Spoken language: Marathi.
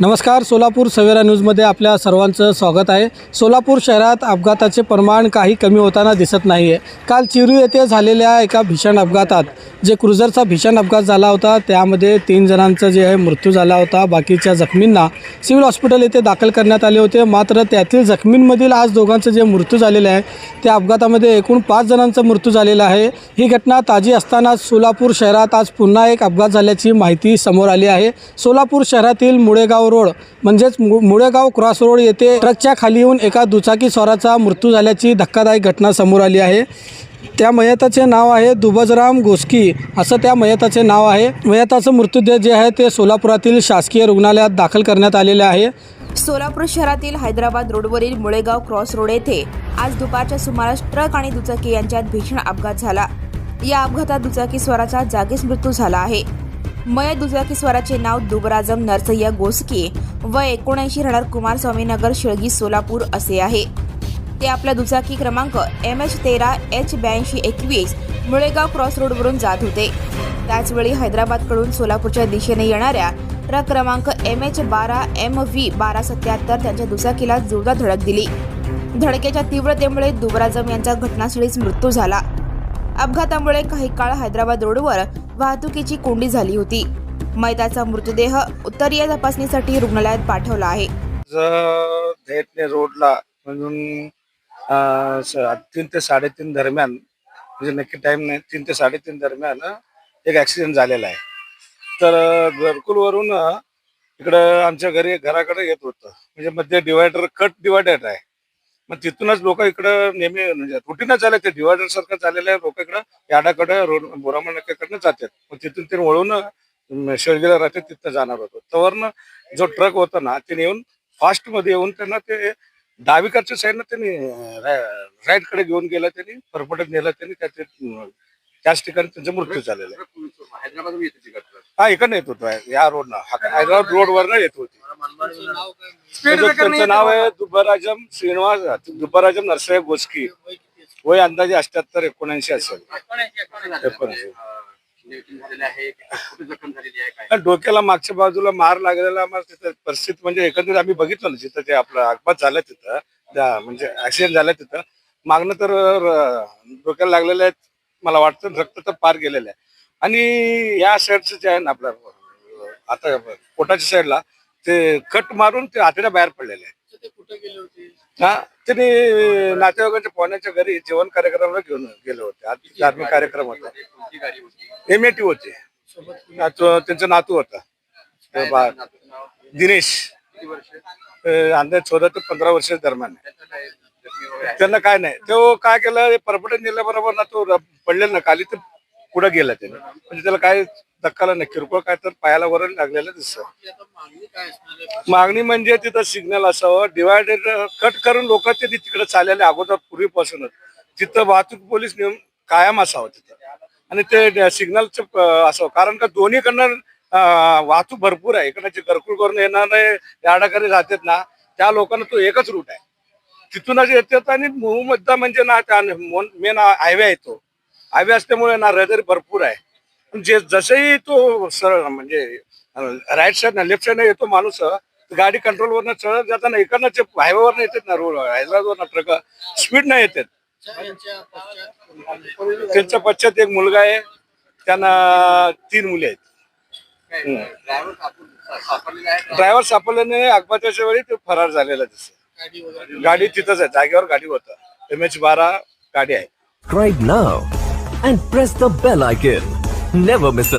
नमस्कार सोलापूर सवेरा न्यूजमध्ये आपल्या सर्वांचं स्वागत आहे. सोलापूर शहरात अपघाताचे प्रमाण काही कमी होताना दिसत नाही आहे काल चिरू येथे झालेल्या एका भीषण अपघातात जे क्रुझरचा भीषण अपघात झाला होता त्यामध्ये तीन जणांचा जे आहे मृत्यू झाला होता. बाकीच्या जखमींना सिव्हिल हॉस्पिटल येथे दाखल करण्यात आले होते. मात्र त्यातील जखमींमधील आज दोघांचं जे मृत्यू झालेलं आहे त्या अपघातामध्ये एकूण पाच जणांचा मृत्यू झालेला आहे. ही घटना ताजी असताना सोलापूर शहरात आज पुन्हा एक अपघात झाल्याची माहिती समोर आली आहे. सोलापूर शहरातील मुळेगाव रोड म्हणजेच मु मुळेगाव क्रॉस रोड येथे ट्रकच्या खाली येऊन एका दुचाकी स्वाराचा मृत्यू झाल्याची धक्कादायक घटना समोर आली आहे. त्या मयताचे नाव आहे दुबजराम गोस्की असं त्या मयताचे नाव आहे. मयताचं मृत्यूदेह जे आहे ते सोलापुरातील शासकीय रुग्णालयात दाखल करण्यात आलेले आहे. सोलापूर शहरातील हैदराबाद रोडवरील मुळेगाव क्रॉस रोड येथे आज दुपारच्या सुमारास ट्रक आणि दुचाकी यांच्यात भीषण अपघात झाला. या अपघातात दुचाकी स्वराचा जागीच मृत्यू झाला आहे. मय दुचाकी स्वराचे नाव दुबराजम नरसय्या गोसके व एकोणऐंशी राहणार कुमारस्वामी नगर शिळगी सोलापूर असे आहे. ते आपला दुचाकी क्रमांक एम एच तेरा एच ब्याऐंशी एकवीस मुळेगाव क्रॉस रोडवरून जात होते. त्याचवेळी हैदराबादकडून सोलापूरच्या दिशेने येणाऱ्या ट्रक क्रमांक एम एच बारा एम व्ही बारा सत्याहत्तर त्यांच्या दुचाकीला जोरदार धडक दिली. धडकेच्या तीव्रतेमुळे दुबराजम यांचा घटनास्थळीच मृत्यू झाला. अपघातामुळे काही काळ हैदराबाद रोडवर वाहतुकीची कोंडी झाली होती. मैताचा मृतदेह उत्तरीय तपासणीसाठी रुग्णालयात पाठवला आहे. धेटणे रोडला म्हणून तीन ते साडेतीन दरम्यान म्हणजे नक्की टाइम नाही तीन ते साडेतीन दरम्यान एक ऍक्सिडेंट झालेला आहे. तर घरकुलवरून इकडं आमच्या घरी घराकडे येत होतं. म्हणजे मध्ये डिवायडर कट डिवायडर आहे. मग तिथूनच लोक इकडं नेहमी म्हणजे रुटीनच झालं ते डिवायडर सारखं झालेलं आहे. लोक इकडं याडाकडे रोड बोरामा नाक्याकडनं जातात. मग तिथून ते वळून शेळगीला शेळगेला राहते तिथं जाणार होतो. तवरनं जो ट्रक होता ना त्याने येऊन फास्टमध्ये येऊन त्यांना ते डावीकडच्या साईडनं त्यांनी राईटकडे घेऊन गेला त्यांनी परपटत नेलं त्यांनी त्याचे त्याच ठिकाणी त्यांचा मृत्यू झालेला आहे. हैदराबाद हा इकडनं येत होतो या रोडनं. हैदराबाद रोडवरनं येत होती. त्याचं- त्यांचं नाव आहे दुबराजम श्रीनिवास दुबराजम नरसय गोस्की. वय अंदाजे अठ्याहत्तर एकोणऐंशी असेल. एकोणऐंशी डोक्याला मागच्या बाजूला मार लागलेला आम्हाला तिथं परिस्थिती म्हणजे एकंदरीत आम्ही बघितलं ना जिथं ते आपलं अपघात झाला तिथं. म्हणजे ऍक्सिडेंट झाला तिथं. मागणं तर डोक्याला लागलेलं आहे मला वाटतं रक्त तर पार गेलेलं आहे. आणि या साईडचं जे आहे ना आपलं आता पोटाच्या साईडला ते कट मारून ते आतड्या बाहेर पडलेले आहे हा त्यांनी नातेवाईकांच्या पोहण्याच्या घरी जेवण कार्यक्रमाला घेऊन गेले होते. आज धार्मिक कार्यक्रम होता? कोणती गाडी होती? एम होते. नातू- त्यांचा नातू होता. बा- दिनेश. किती वर्ष? अं, अंदाज चौदा ते पंधरा वर्ष दरम्यान आहे. काय? त्यांना काय नाही. तो काय केलं परपटन नेल्याबरोबर ना तो पडलेला ना खाली तर पुढे गेला त्याने. म्हणजे त्याला काय धक्काला नाही. किरकोळ काय तर पायाला वरण लागलेलं दिसतं. मागणी म्हणजे तिथं सिग्नल असावं. डिवायडेड कट करून लोक ते तिकडे चाललेले अगोदर पूर्वीपासूनच. तिथं वाहतूक पोलीस नेम कायम असावं तिथं. आणि ते सिग्नलचं असावं. कारण का दोन्हीकडनं वाहतूक भरपूर आहे. इकडे घरकुल करून येणार नाही याडाकडे राहतात ना त्या लोकांना तो एकच रूट आहे. तिथूनच येतात आणि मूळ मुद्दा म्हणजे ना त्या मेन हायवे आहे तो. हायवे असल्यामुळे ना रहदारी भरपूर आहे. जे जसंही तो सरळ म्हणजे राईट साईड लेफ्ट साईडने येतो माणूस गाडी कंट्रोल वरनं चढत जाताना इकडनं जे हायवेवरनं येतात ना रोड हैदराबादवरनं ट्रक स्पीड नाही येतात. त्यांच्या पश्चात एक मुलगा आहे त्यांना तीन मुली आहेत. ड्रायव्हर सापड- सापडलेला आहे? का? ड्रायव्हर सापडल्याने अपघाताच्या वेळी ते फरार झालेला दिसत गाडी तिथंच आहे जागेवर गाडी होत. एम एच बारा गाडी आहे. Try it now and press the bell icon never miss